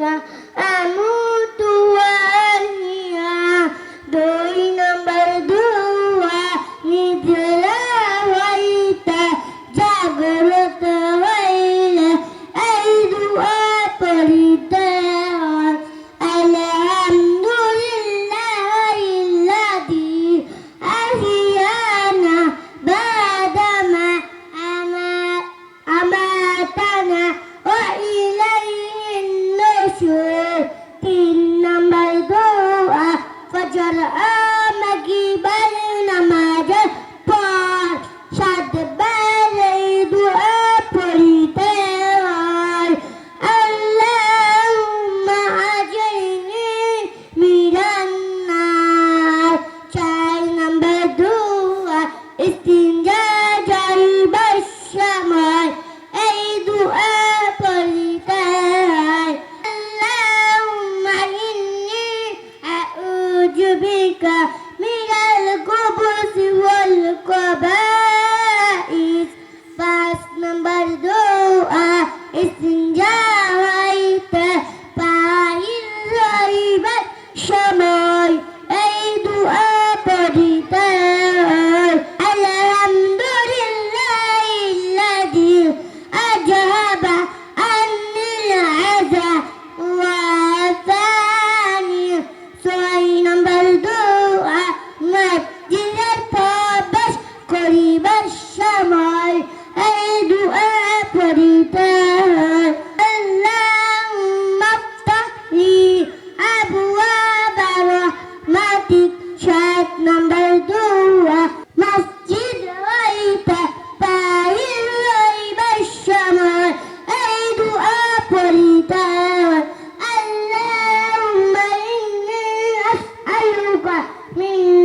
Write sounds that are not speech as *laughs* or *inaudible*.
对。Yeah. *laughs* speaker فردا اللهم إني أسألك من